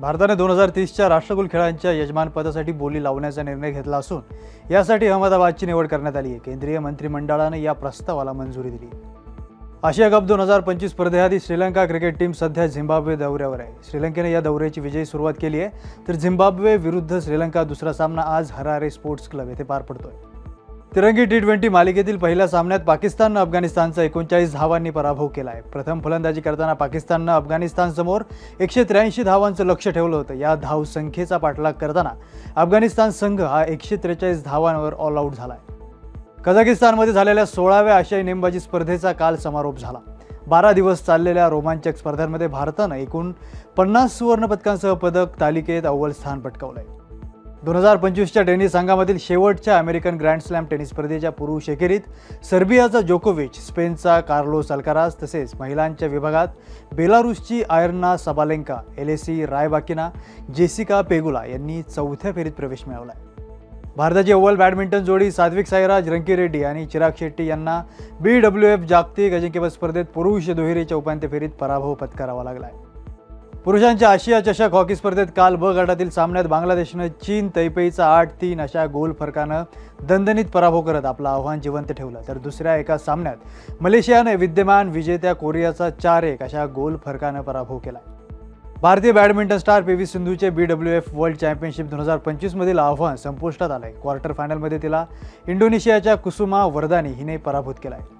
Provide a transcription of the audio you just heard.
भारताने दोन हजार तीसच्या राष्ट्रकुल खेळांच्या यजमानपदासाठी बोली लावण्याचा निर्णय घेतला असून यासाठी अहमदाबादची निवड करण्यात आली आहे. केंद्रीय मंत्रिमंडळाने या प्रस्तावाला मंजुरी दिली. आशिया कप दोन हजार पंचवीस स्पर्धेआधी श्रीलंका क्रिकेट टीम सध्या झिम्बाब्वे दौऱ्यावर आहे. श्रीलंकेने या दौऱ्याची विजयी सुरुवात केली आहे. तर झिम्बाब्वे विरुद्ध श्रीलंका दुसरा सामना आज हरारे स्पोर्ट्स क्लब येथे पार पडतोय. तिरंगी टी ट्वेंटी मालिकेतील पहिल्या सामन्यात पाकिस्ताननं अफगाणिस्तानचा एकोणचाळीस धावांनी पराभव केला आहे प्रथम फलंदाजी करताना पाकिस्ताननं अफगाणिस्तानसमोर एकशे त्र्याऐंशी धावांचं लक्ष ठेवलं होतं. या धावसंख्येचा पाठलाग करताना अफगाणिस्तान संघ हा एकशे त्रेचाळीस धावांवर ऑल आऊट झाला आहे कझाकिस्तानमध्ये झालेल्या सोळाव्या आशियाई नेमबाजी स्पर्धेचा काल समारोप झाला. बारा दिवस चाललेल्या रोमांचक स्पर्धांमध्ये भारतानं एकूण पन्नास सुवर्णपदकांसह पदक तालिकेत अव्वल स्थान पटकावलं आहे दोन हजार पंचवीसच्या टेनिस संघामधील शेवटच्या अमेरिकन ग्रँड स्लॅम टेनिस स्पर्धेच्या पुरुष एकेरीत सर्बियाचा जोकोविच स्पेनचा कार्लोस अल्काराज तसेच महिलांच्या विभागात बेलारुसची Aryna Sabalenka Elena Rybakina Jessica Pegula यांनी चौथ्या फेरीत प्रवेश मिळवला आहे भारताची अव्वल बॅडमिंटन जोडी सात्विक साईराज रंकी रेड्डी आणि चिराग शेट्टी यांना बी डब्ल्यू एफ जागतिक अजिंक्यपद स्पर्धेत पुरुष दुहेरीच्या उपांत्य फेरीत पराभव पत्करावा लागला आहे पुरुषांच्या आशिया चषक हॉकी स्पर्धेत काल ब गटातील सामन्यात बांगलादेशनं चीन तैपेईचा आठ तीन अशा गोल फरकानं दणदणीत पराभव करत आपलं आव्हान जिवंत ठेवलं. तर दुसऱ्या एका सामन्यात मलेशियाने विद्यमान विजेत्या कोरियाचा चार एक अशा गोल फरकानं पराभव केला. भारतीय badminton star P V सिंधूचे B W F world championship दोन हजार पंचवीसमधील आव्हान संपुष्टात आलंय. क्वार्टर फायनलमध्ये तिला इंडोनेशियाच्या कुसुमा वरदानी हिने पराभूत केला आहे